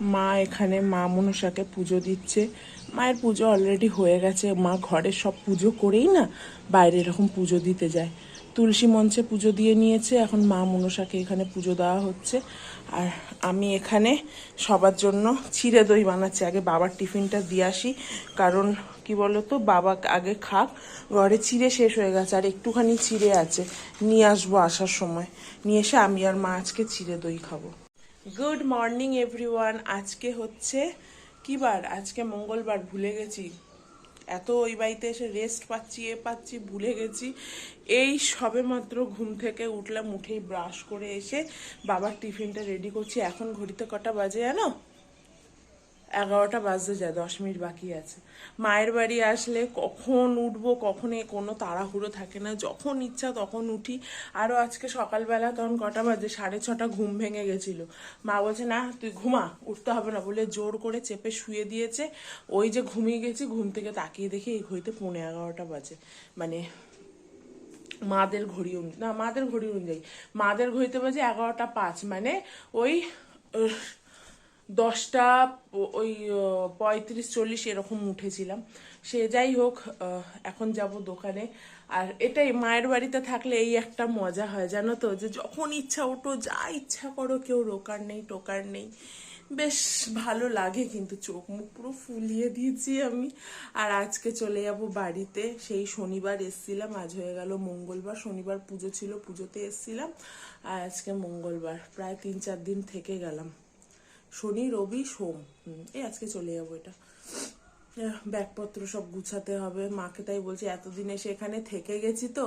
মা এখানে, মা মনসাকে পুজো দিচ্ছে। মায়ের পুজো অলরেডি হয়ে গেছে। মা ঘরে সব পুজো করেই না বাইরে এরকম পুজো দিতে যায়। তুলসী মঞ্চে পুজো দিয়ে নিয়েছে। এখন মা মনসাকে এখানে পুজো দেওয়া হচ্ছে। আর আমি এখানে সবার জন্য চিড়ে দই বানাচ্ছি। আগে বাবার টিফিনটা দিয়ে আসি। কারণ কি বলতো, বাবা আগে খাক, ঘরে চিড়ে শেষ হয়ে গেছে। আর একটুখানি চিড়ে আছে। নিয়ে আসব আসার সময়। নিয়ে এসে আমি আর মা আজকে চিড়ে দই খাব। গুড মর্নিং এভরিওয়ান আজকে হচ্ছে কি বার? আজকে মঙ্গলবার, ভুলে গেছি। এত ওই বাড়িতে এসে রেস্ট পাচ্ছি, এ পাচ্ছি, ভুলে গেছি। এই সবে মাত্র ঘুম থেকে উঠলাম, উঠেই ব্রাশ করে এসে বাবার টিফিনটা রেডি করছি। এখন ঘড়িতে কটা বাজে জানো? এগারোটা বাজতে যায়, দশ মিনিট বাকি আছে। মায়ের বাড়ি আসলে কখন উঠবো, কখন এ কোনো তাড়াহুড়ো থাকে না। যখন ইচ্ছা তখন উঠি। আরও আজকে সকালবেলা তখন কটা বাজে? সাড়ে ছটা ঘুম ভেঙে গেছিল। মা বলছে, না, তুই ঘুমা, উঠতে হবে না। বলে জোর করে চেপে শুয়ে দিয়েছে। ওই যে ঘুমিয়ে গেছি, ঘুম থেকে তাকিয়ে দেখি এই ঘড়িতে পৌনে এগারোটা বাজে। মানে মাদের ঘড়ি না, মাদের ঘড়ি অনুযায়ী মাদের ঘড়িতে বাজে এগারোটা পাঁচ। মানে ওই দশটা, ওই পঁয়ত্রিশ, চল্লিশ এরকম উঠেছিলাম। সে যাই হোক এখন যাব দোকানে। আর এটাই, মায়ের বাড়িতে থাকলে এই একটা মজা হয়, জানো তো? যে যখন ইচ্ছা ওঠো, যা ইচ্ছা করো, কেউ রোকার নেই, টোকার নেই। বেশ ভালো লাগে কিন্তু চোখ মুখ পুরো ফুলিয়ে দিয়েছি আমি। আর আজকে চলে যাব বাড়িতে। সেই শনিবার এসছিলাম, আজ হয়ে গেল মঙ্গলবার। শনিবার পুজো ছিল, পুজোতে এসছিলাম। আর আজকে মঙ্গলবার, প্রায় তিন চার দিন থেকে গেলাম। শনি, রবি, সোম। এই আজকে চলে যাব এটা। ব্যাগপত্র সব গুছাতে হবে। মাকে তাই বলছি, এতদিন এসে এখানে থেকে গেছি তো,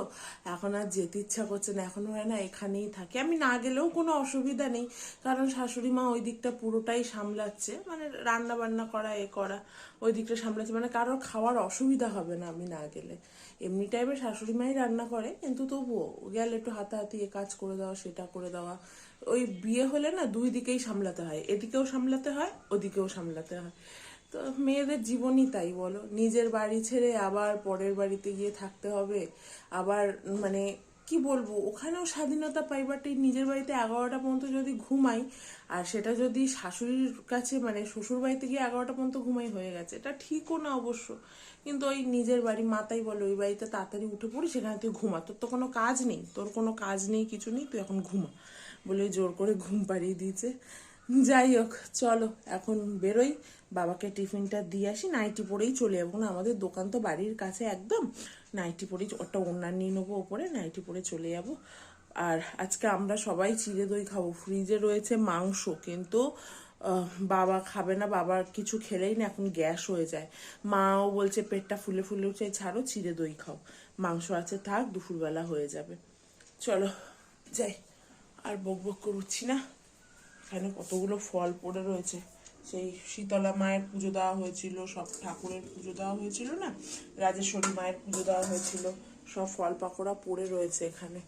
এখন আর যেতে ইচ্ছা করছে না। এখন হয় না এখানেই থাকি। আমি না গেলেও কোনো অসুবিধা নেই, কারণ শাশুড়ি মা ওই দিকটা পুরোটাই সামলাচ্ছে। মানে রান্না বান্না করা, এ করা, ওই দিকটা সামলাচ্ছে। মানে কারোর খাওয়ার অসুবিধা হবে না আমি না গেলে। এমনি টাইমে শাশুড়ি মাই রান্না করে, কিন্তু তবুও গেলে একটু হাতাহাতি এ কাজ করে দেওয়া, সেটা করে দেওয়া ওই বিয়ে হলে না দুই দিকেই সামলাতে হয়। এদিকেও সামলাতে হয়, ওদিকেও সামলাতে হয়। তো মেয়েদের জীবনই তাই বলো। নিজের বাড়ি ছেড়ে আবার পরের বাড়িতে গিয়ে থাকতে হবে। আবার মানে কি বলব, ওখানেও স্বাধীনতা পাই বাট এই নিজের বাড়িতে এগারোটা পর্যন্ত যদি ঘুমাই, আর সেটা যদি শাশুড়ির কাছে মানে শ্বশুর বাড়িতে গিয়ে এগারোটা পর্যন্ত ঘুমাই হয়ে গেছে, এটা ঠিকও না অবশ্য। কিন্তু ওই নিজের বাড়ি, মাতাই বলো, ওই বাড়িতে তাড়াতাড়ি উঠে পড়ি, সেখানে তুই ঘুমা। তোর তো কোনো কাজ নেই, তোর কোনো কাজ নেই, কিছু নেই, তুই এখন ঘুমা। বলে জোর করে ঘুম পাড়িয়ে দিয়েছে। যাই হোক, চলো, এখন বেরোই। বাবাকে টিফিনটা দিয়ে আসি। নাইটি পরেই চলে যাব না, আমাদের দোকান তো বাড়ির কাছে একদম। নাইটি পরেই ওটা ওনার নিয়ে নেব ওপরে, নাইটি পরে চলে যাব। আর আজকে আমরা সবাই চিড়ে দই খাব। ফ্রিজে রয়েছে মাংস, কিন্তু বাবা খাবে না বাবার কিছু খেলেই না এখন গ্যাস হয়ে যায়। মাও বলছে, পেটটা ফুলে ফুলে উঠছে, ছাড়ো, চিড়ে দই খাও। মাংস আছে, থাক, দুপুরবেলা হয়ে যাবে। চলো, যাই। আর বক বক করছি না। এখানে কতগুলো ফল পড়ে রয়েছে। সেই শীতলা মায়ের পুজো দেওয়া হয়েছিল, সব ঠাকুরের পুজো দেওয়া হয়েছিল না? রাজেশ্বরী মায়ের পুজো দেওয়া হয়েছিল, সব ফল পাকোড়া পড়ে রয়েছে এখানে।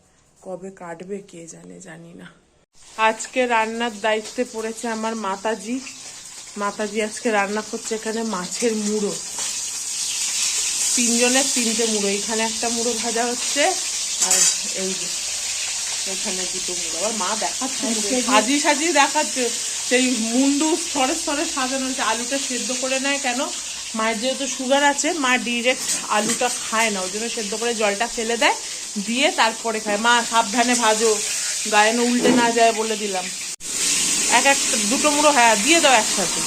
কবে কাটবে কে জানে, জানি না। আজকে রান্নার দায়িত্বে পড়েছে আমার মাতাজি। মাতাজি আজকে রান্না করছে এখানে মাছের মুড়ো। তিনজনের তিনটে মুড়ো। এখানে একটা মুড়ো ভাজা হচ্ছে আর এই যে এখানে দুটো মুড়ো আবার মা দেখাচ্ছে সাজিয়ে সাজিয়ে দেখাচ্ছে। সেই মুন্ডু স্তরে স্তরে সাজানো হচ্ছে আলুটা সেদ্ধ করে নেয় কেন? মায়ের যেহেতু সুগার আছে মা ডিরেক্ট আলুটা খায় না। ওই জন্য সেদ্ধ করে জলটা ফেলে দেয় দিয়ে তারপরে খায়। মা সাবধানে ভাজো। গায়ে না উল্টে না যায় বলে দিলাম। এক এক দুটো মুড়ো হ্যাঁ দিয়ে দাও একসাথে।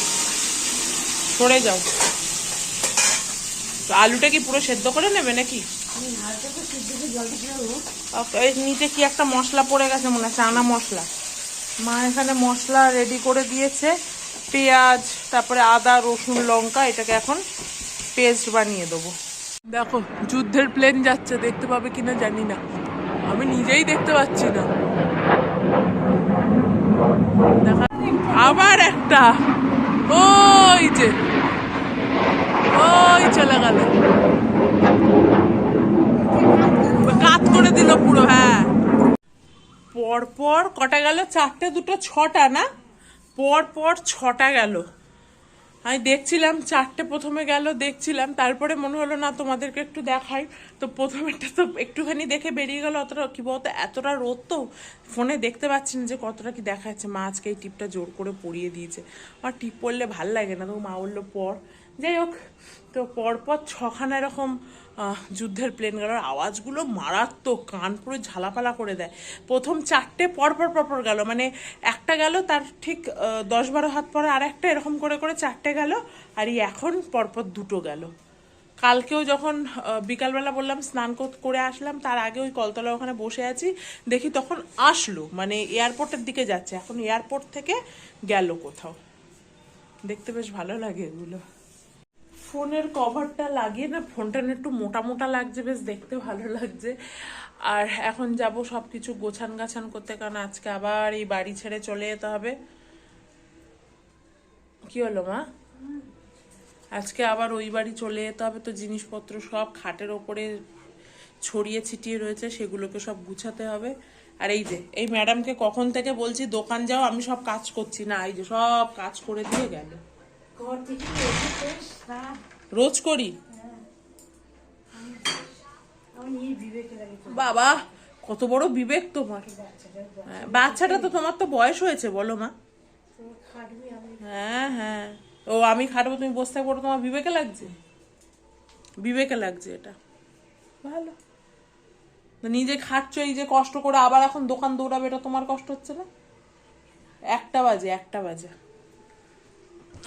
সরে যাও। তো আলুটা কি পুরো সেদ্ধ করে নেবে নাকি? নিচে কি একটা মশলা পড়ে গেছে মনে হয়, চানা মশলা। মা এখানে মশলা রেডি করে দিয়েছে। পেঁয়াজ, তারপরে আদা, রসুন, লঙ্কা, এটাকে এখন পেস্ট বানিয়ে দেবো। দেখো, যুদ্ধের প্লেন যাচ্ছে, দেখতে পাবে কিনা জানি না। আমি নিজেই দেখতে পাচ্ছি না। দেখা আবার একটা। ওই যে। ওই চলে গেল কাত করে দিল পুরো হ্যাঁ পর পর কটা গেল? চারটে, দুটো, ছটা না? পর পর ছটা গেল। আমি দেখছিলাম চারটে প্রথমে গেল, দেখছিলাম। তারপরে মনে হলো, না, তোমাদেরকে একটু দেখাই। তো প্রথমেরটা তো একটুখানি দেখে বেরিয়ে গেল। অতটা কী বলতো, এতটা রোদ তো ফোনে দেখতে পাচ্ছি না যে কতটা কি দেখা যাচ্ছে মা আজকে এই টিপটা জোর করে পরিয়ে দিয়েছে। আমার টিপ পরলে ভালো লাগে না। তো মা বলল, পর। যাই হোক তো পরপর ছখানা এরকম যুদ্ধের প্লেন গেল। আওয়াজগুলো মারাত্মক, কান পুরো ঝালাপালা করে দেয়। প্রথম চারটে পরপর পরপর গেল। মানে একটা গেল, তার ঠিক দশ বারো হাত পরে আর একটা এরকম করে করে চারটে গেল। আর এখন পরপর দুটো গেল। কালকেও যখন বিকালবেলা বললাম স্নান করে আসলাম, তার আগে ওই কলতলা ওখানে বসে আছি। দেখি তখন আসলো। মানে এয়ারপোর্টের দিকে যাচ্ছে। এখন এয়ারপোর্ট থেকে গেল কোথাও। দেখতে বেশ ভালো লাগে এগুলো। ফোনের কভারটা লাগিয়ে না, ফোনটা একটু মোটা মোটা লাগছে, বেশ দেখতে ভালো লাগছে। আর এখন যাব সব কিছু গোছান গাছান করতে, কারণ আজকে আবার এই বাড়ি ছেড়ে চলে যেতে হবে। কি হলো মা? আজকে আবার ওই বাড়ি চলে যেতে হবে তো, জিনিসপত্র সব খাটের ওপরে ছড়িয়ে ছিটিয়ে রয়েছে, সেগুলোকে সব গুছাতে হবে। আর এই যে, এই ম্যাডামকে কখন থেকে বলছি, দোকান যাও, আমি সব কাজ করছি। না, এই যে সব কাজ করে দিয়ে গেল। ঘর থেকে রোজ করি। বাবা কত বড় বিবেক তোমার। হ্যাঁ, বাচ্চাটা তো তোমার তো বয়স হয়েছে বলো মা। হ্যাঁ হ্যাঁ। ও আমি খাটবো তুমি বসতে ওটা তোমার বিবেকে লাগছে? বিবেকে লাগছে এটা। ভালো। নিজে খাটছো এই যে কষ্ট করে আবার এখন দোকান দৌড়াবে এটা তোমার কষ্ট হচ্ছে না? একটা বাজে একটা বাজে।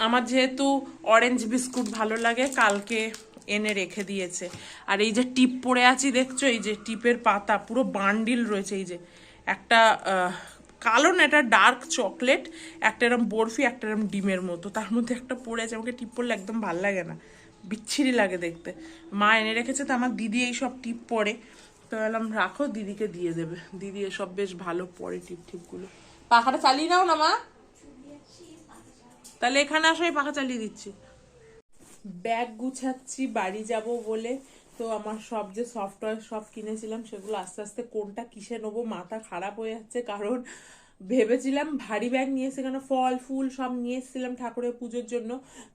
আমার যেহেতু অরেঞ্জ বিস্কুট ভালো লাগে, কালকে এনে রেখে দিয়েছে। আর এই যে টিপ পড়ে আছি, দেখছ? এই যে টিপের পাতা, পুরো বান্ডিল রয়েছে এই যে। একটা কালো না এটা ডার্ক চকলেট একটা এরম বরফি, একটা এরম ডিমের মতো। তার মধ্যে একটা পড়ে আছে, আমাকে টিপ পড়লে একদম ভালো লাগে না। বিচ্ছিরি লাগে দেখতে। মা এনে রেখেছে, তো আমার দিদি এই সব টিপ পরে তো বললাম, রাখো, দিদিকে দিয়ে দেবে। দিদি এসব বেশ ভালো পরে টিপ টিপগুলো পাখাটা চালিয়ে নাও না মা। তাহলে এখানে আসো, এই পাখা চালিয়ে দিচ্ছি। ব্যাগ গুছাচ্ছি, বাড়ি যাব বলে। তো আমার সব যে সফটওয়্যার সব কিনেছিলাম, সেগুলো আস্তে আস্তে কোনটা কিসে নেব, মাথা খারাপ হয়ে যাচ্ছে। কারণ ভেবেছিলাম ভারী ব্যাগ নিয়ে এসে কেন ফল, ফুল সব নিয়ে এসেছিলাম ঠাকুরের পুজোর জন্য।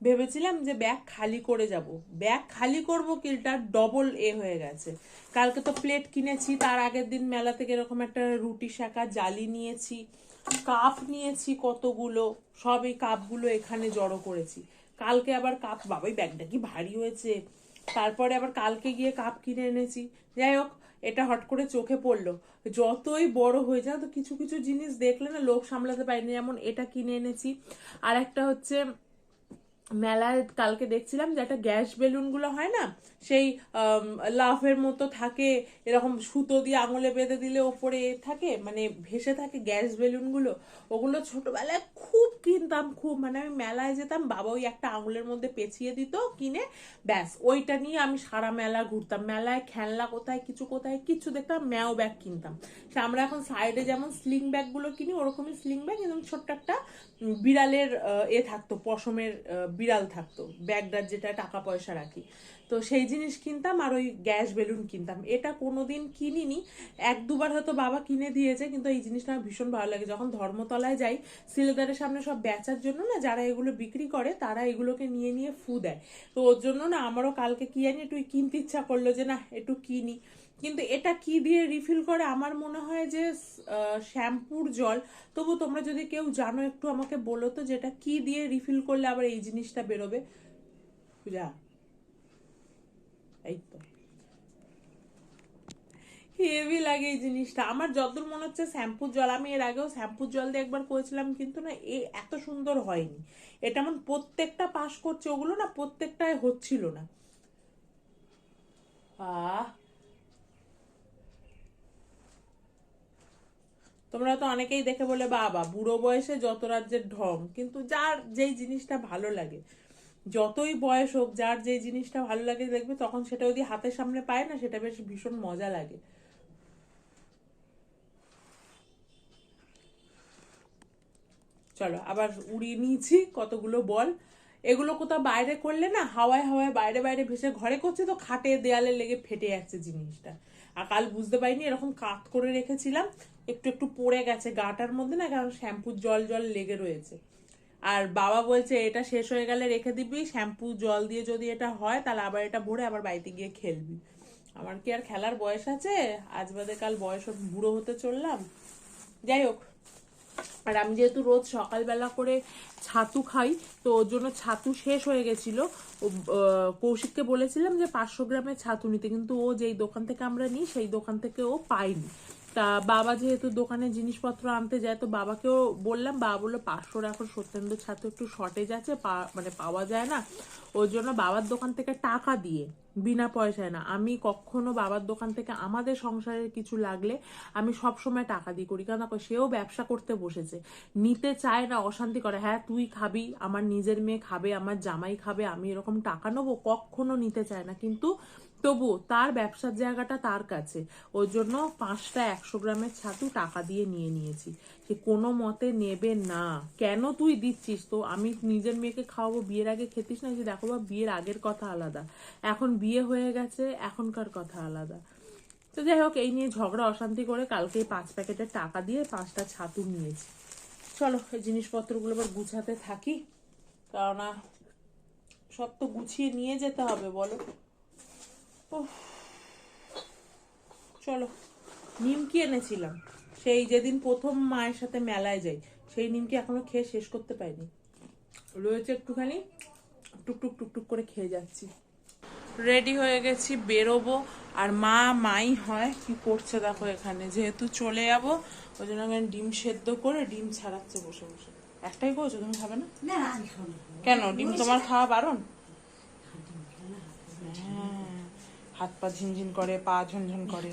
ভেবেছিলাম যে ব্যাগ খালি করে যাব। ব্যাগ খালি করব কিলটা ডবল এ হয়ে গেছে। কালকে তো প্লেট কিনেছি, তার আগের দিন মেলা থেকে এরকম একটা রুটি শাঁকা জালি নিয়েছি। কাপ নিয়েছি কতগুলো, সব এই কাপগুলো এখানে জড়ো করেছি। কালকে আবার কাপ বাবাই ব্যাগটা কি ভারী হয়েছে। তারপরে আবার কালকে গিয়ে কাপ কিনে এনেছি। যাই হোক, এটা হট করে চোখে পড়ল। যতই বড় হয়ে যায় তো কিছু কিছু জিনিস দেখলে না লোক সামলাতে পারিনি। যেমন এটা কিনে এনেছি। আর একটা হচ্ছে মেলায় কালকে দেখছিলাম যে একটা গ্যাস বেলুনগুলো হয় না, সেই লাফের মতো থাকে, এরকম সুতো দিয়ে আঙুলে বেঁধে দিলে ওপরে থাকে মানে ভেসে থাকে গ্যাস বেলুনগুলো, ওগুলো ছোটবেলায় খুব কিনতাম, খুব মানে আমি মেলায় যেতাম, বাবা ওই একটা আঙুলের মধ্যে পেঁচিয়ে দিত, কিনে, ব্যাস, ওইটা নিয়ে আমি সারা মেলা ঘুরতাম, মেলায় খেলনা কোথায়, কিছু কোথায় কিছু দেখতাম, ম্যাও ব্যাগ কিনতাম। সে আমরা এখন সাইডে যেমন স্লিং ব্যাগগুলো কিনি, ওরকমই স্লিং ব্যাগ এবং ছোট্ট একটা বিড়ালের এ থাকতো, পশমের বিড়াল থাকতো ব্যাগটার যেটা, টাকা পয়সা রাখি। তো সেই জিনিস কিনতাম আর ওই গ্যাস বেলুন কিনতাম। এটা কোনোদিন কিনিনি। এক দুবার হয়তো বাবা কিনে দিয়েছে, কিন্তু এই জিনিসটা আমার ভীষণ ভালো লাগে। যখন ধর্মতলায় যাই, সিলেদারের সামনে সব বেচার জন্য না, যারা এগুলো বিক্রি করে, তারা এগুলোকে নিয়ে নিয়ে ফু দেয়। তো ওর জন্য না, আমারও কালকে কি জানি একটু কিনতে ইচ্ছা করল যে না, একটু কিনি। কিন্তু এটা কি দিয়ে রিফিল করে? আমার মনে হয় যে শ্যাম্পুর জল। তবু তোমরা যদি কেউ জানো, একটু আমাকে বলো তো যেটা কি দিয়ে রিফিল করলে আবার এই জিনিসটা বেরোবে। যা এই তো। হেভি লাগে এই জিনিসটা। আমার যতদূর মনে হচ্ছে শ্যাম্পুর জল, আমি এর আগেও শ্যাম্পুর জল দিয়ে একবার করেছিলাম, কিন্তু না, এ এত সুন্দর হয়নি। এটা এমন প্রত্যেকটা পাশ করছে, ওগুলো না প্রত্যেকটাই হচ্ছিল না। আহ তোমরা তো অনেকেই দেখে বলে, বাবা, বুড়ো বয়সে যত রাজ্যের ঢং। কিন্তু যার যেই জিনিসটা ভালো লাগে, যতই বয়স হোক, যার যেই জিনিসটা ভালো লাগে দেখবে, তখন সেটা যদি হাতের সামনে পায় না, সেটা বেশ ভীষণ মজা লাগে। চলো, আবার উড়িয়ে নিয়েছি কতগুলো বল। এগুলো কোথাও বাইরে করলে না হাওয়ায় হাওয়ায় বাইরে বাইরে ভেসে ঘরে করছে তো খাটে দেয়ালে লেগে ফেটে যাচ্ছে জিনিসটা। আর কাল বুঝতে পারিনি, এরকম কাত করে রেখেছিলাম, একটু একটু পড়ে গেছে গাটার মধ্যে না, কারণ শ্যাম্পুর জল জল লেগে রয়েছে। আর বাবা বলছে, এটা শেষ হয়ে গেলে রেখে দিবি, শ্যাম্পু জল দিয়ে যদি এটা হয়, তাহলে আবার এটা ভরে আবার বাড়িতে গিয়ে খেলবি। আমার কি আর খেলার বয়স আছে? আজ বাদে কাল বয়স বুড়ো হতে চললাম। যাই হোক আর আমি যেহেতু রোজ সকালবেলা করে ছাতু খাই, তো ওর জন্য ছাতু শেষ হয়ে গেছিল। কৌশিককে বলেছিলাম যে পাঁচশো গ্রামের ছাতু নিতে, কিন্তু ও যেই দোকান থেকে আমরা নিই, সেই দোকান থেকে ও পাইনি তা বাবা যেহেতু দোকানে জিনিসপত্র আনতে যায়, তো বাবাকেও বললাম, বাবা বলল, পাঁচশোর এখন সত্যেন্দ্র ছাতু একটু শর্টেজ আছে মানে পাওয়া যায় না। ওর জন্য বাবার দোকান থেকে টাকা দিয়ে বিনা পয়সায় না। আমি কখনো বাবার দোকান থেকে আমাদের সংসারের কিছু লাগলে আমি সব সময় টাকা দিয়ে করি। কারণ সেও ব্যবসা করতে বসেছে। নিতে চায় না, অশান্তি করে। হ্যাঁ তুই খাবি, আমার নিজের মেয়ে খাবে, আমার জামাই খাবে, আমি এরকম টাকা নেব, কখনো নিতে চায় না। কিন্তু তবু তার ব্যবসার জায়গাটা তার কাছে। ওর জন্য পাঁচটা একশো গ্রামের ছাতু টাকা দিয়ে নিয়ে নিয়েছি। সে কোনো মতে নেবে না। কেন তুই দিচ্ছিস? তো আমি নিজের মেয়েকে খাওয়াবো, বিয়ের আগে খেতিস না যে দেখো বা বিয়ের আগের কথা আলাদা। এখন বিয়ে হয়ে গেছে, এখনকার কথা আলাদা। তো যাই হোক, এই নিয়ে ঝগড়া অশান্তি করে কালকে পাঁচ প্যাকেটের টাকা দিয়ে পাঁচটা ছাতু নিয়েছি। চলো, এই জিনিসপত্রগুলো এবার গুছাতে থাকি। কেননা সব তো গুছিয়ে নিয়ে যেতে হবে, বলো। উফ। চলো, নিমকি এনেছিলাম। সেই যেদিন প্রথম মায়ের সাথে মেলায় যাই সেই নিমকি এখনও খেয়ে শেষ করতে পারিনি? রয়েছে একটুখানি টুকটুক টুকটুক করে খেয়ে যাচ্ছি। রেডি হয়ে গেছি বেরোবো। আর মা মাই হয় কি করছে দেখো এখানে। যেহেতু চলে যাব ওই জন্য আমি ডিম সেদ্ধ করে ডিম ছাড়াচ্ছে বসে বসে। একটাই করছ? তুমি খাবে না। কেন? ডিম তোমার খাওয়া বারণ? হ্যাঁ, হাত পা ঝিনঝিন করে। পা ঝনঝন করে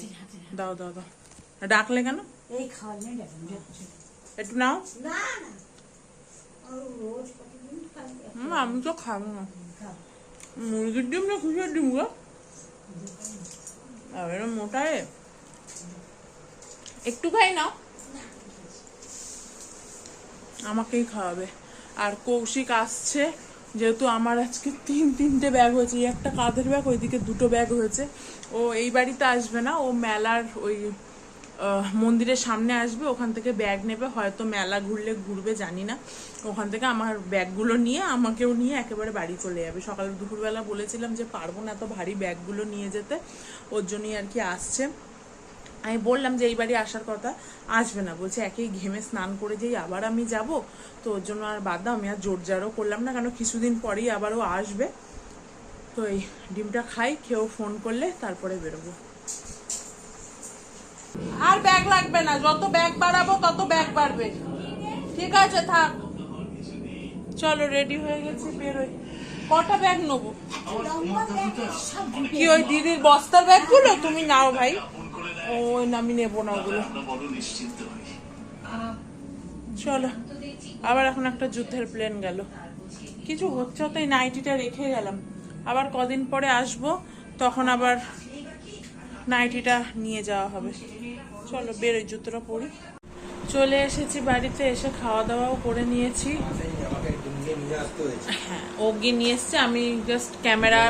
দাও দাও দাও। ডাকলে কেন? এই যাচ্ছে। একটু নাও। না না। হুম, আমি তো খাব না। মুরগির ডিম না খুশির ডিম গো? মোটা এ। একটু খাই নাও। আমাকেই খাওয়াবে। আর কৌশিক আসছে যেহেতু আমার আজকে তিন তিনটে ব্যাগ হয়েছে একটা কাঁধের ব্যাগ ওইদিকে দুটো ব্যাগ হয়েছে। ও এই বাড়িতে আসবে না ও মেলার ওই মন্দিরের সামনে আসবে, ওখান থেকে ব্যাগ নেবে, হয়তো মেলা ঘুরলে ঘুরবে, জানি না। ওখান থেকে আমার ব্যাগগুলো নিয়ে, আমাকেও নিয়ে একেবারে বাড়ি চলে যাবে। সকাল দুপুরবেলা বলেছিলাম যে, পারব না এত ভারী ব্যাগগুলো নিয়ে যেতে। ওর জন্যই আর কি আসছে। আমি বললাম যে, এই বাড়ি আসার কথা, আসবে না। বলছে, একেই ঘেমে স্নান করে যেই আবার আমি যাব? তো ওর জন্য আর বাদ দাও, আমি আর জোর জারও করলাম না কেন কিছুদিন পরেই আবারও আসবে। তো এই ডিমটা খাই, খেয়েও ফোন করলে, তারপরে বেরোবো। আর ব্যাগ লাগবে না, যত ব্যাগ বাড়াবো তত ব্যাগ বাড়বে। ঠিক আছে, থাক। চলো রেডি হয়ে গেছি, বেরোই। কটা ব্যাগ নেব? ব্যাগে কি ওই দিদির বস্তার ব্যাগগুলো? তুমি নাও ভাই। ওই আমি নেব না ওগুলো। চলো, আবার এখন একটা যুদ্ধের প্লেন গেল। কিছু হচ্ছে তো নাইটিটা রেখে গেলাম। আবার কদিন পরে আসব, তখন আবার নাইটিটা নিয়ে যাওয়া হবে। চলো বেরোই জুতোটা পরি। চলে এসেছি বাড়িতে এসে খাওয়া দাওয়াও করে নিয়েছি। হ্যাঁ ওগি নিয়ে এসছে আমি জাস্ট ক্যামেরা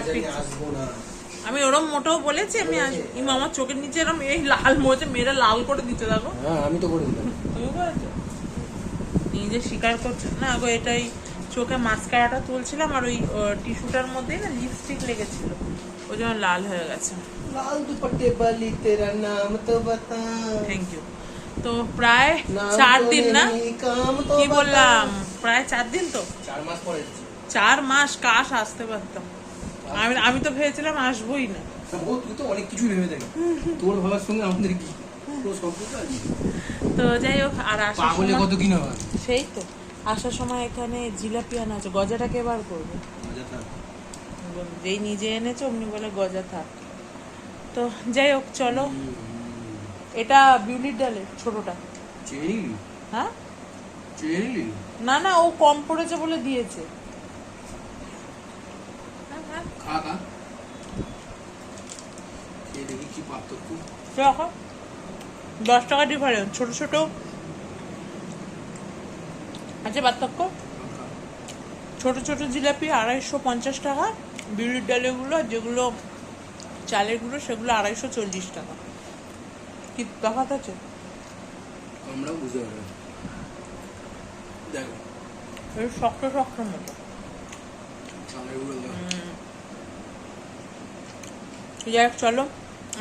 আমি ওরম মোটেও বলেছি আমি আসব ইমা আমার চোখের নিচে এরম এই লাল মোচে মেরে লাল করে দিতে দেখো হ্যাঁ আমি তো করে দিলাম তুমি করেছ নিজে স্বীকার করছে? না গো এটাই চোখে মাস্কারাটা তুলছিলাম আর ওই টিস্যুটার মধ্যে না লিপস্টিক লেগেছিল। ওই জন্য লাল হয়ে গেছে। লাল দুপট্টে বালি তেরা নাম তো বাতা থ্যাংক ইউ তো প্রায় চার দিন না? কি বললাম? প্রায় চার দিন তো? চার মাস পরে চার মাস কাশ আসতে পারতাম। আমি আমি তো ভেবেছিলাম আসবোই না। তুই তো অনেক কিছু ভেবে দেখি। তোর ভাবার সঙ্গে আমাদের কি? তো যাই হোক আর সময় কত কি না সেই তো। আসার সময় এখানে জিলাপি আনা আছে গজাটাকে বার করবে। যেই নিজে এনেছে অমনি বলে গজা থাক। তো যাই হোক চলো। এটা বিউলির ডালে ছোটটা। হ্যাঁ? না না ও কম পড়েছে বলে দিয়েছে। কি দশ টাকা ডিফারেন্স ছোট ছোট। আছে পার্থক্য? ছোট ছোট জিলাপি আড়াইশো পঞ্চাশ টাকা বিউলির ডালেগুলো যেগুলো চালের গুঁড়ো সেগুলো আড়াইশো চল্লিশ টাকা। কি তফাৎ আছে? আমরাও বুঝতে দেখো। শক্ত শক্ত মতো। যাই হোক, চলো।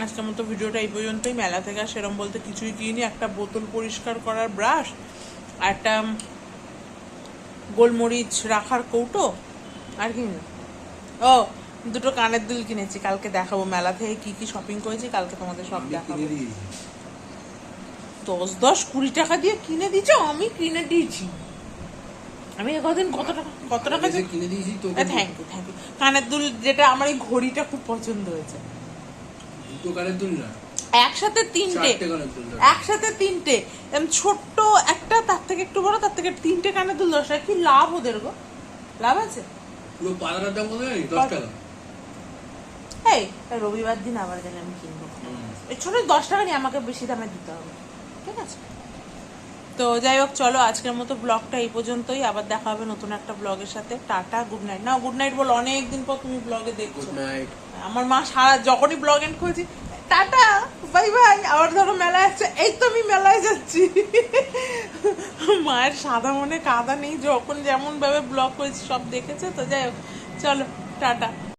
আজকের মতো ভিডিওটা এই পর্যন্তই। মেলা থেকে আর সেরম বলতে কিছুই কিনি। একটা বোতল পরিষ্কার করার ব্রাশ আর একটা গোলমরিচ রাখার কৌটো আর কি? ও দুটো কানের দুল কিনেছি কালকে দেখাবো মেলা থেকে কি কি শপিং করেছি কালকে তোমাদের সব দেখাবো। দশ দশ কুড়ি টাকা দিয়ে কিনে দিয়েছ? আমি কিনে দিয়েছি। আমি একদিন কত টাকা কত টাকা কিনে দিয়েছি তোকে থ্যাংক ইউ থ্যাংক ইউ কানের দুল যেটা আমার এই ঘড়িটা খুব পছন্দ হয়েছে। দুটো কানের দুল না। একসাথে তিনটে। একসাথে তিনটে। ছোট্ট একটা তার থেকে একটু বড় তার থেকে তিনটে কানের দুল দশ টাকা কি লাভ ওদের গো? লাভ আছে? এই রবিবার দিন আবার গেলে আমি কিনবো। এই ছোট দশ টাকা নিয়ে আমাকে বেশি দামে দিতে হবে। ঠিক আছে? তো যাই হোক চলো আজকের মতো ব্লগটা এই পর্যন্তই। আবার দেখা হবে নতুন একটা ব্লগের সাথে। টাটা গুড নাইট না গুড নাইট বলো অনেক দিন পর তুমি ব্লগে দেখছ। গুড নাইট আমার মা সারা যখনই ব্লগ এন্ড করেছি। টাটা! বাই ভাই, আবার ধরো মেলায় আসছে। এই তো আমি মেলায় যাচ্ছি। মায়ের সাদা মনে কাদা নেই, যখন যেমন ভাবে ব্লক করেছি, সব দেখেছে, তো যাই হোক, চলো, টাটা।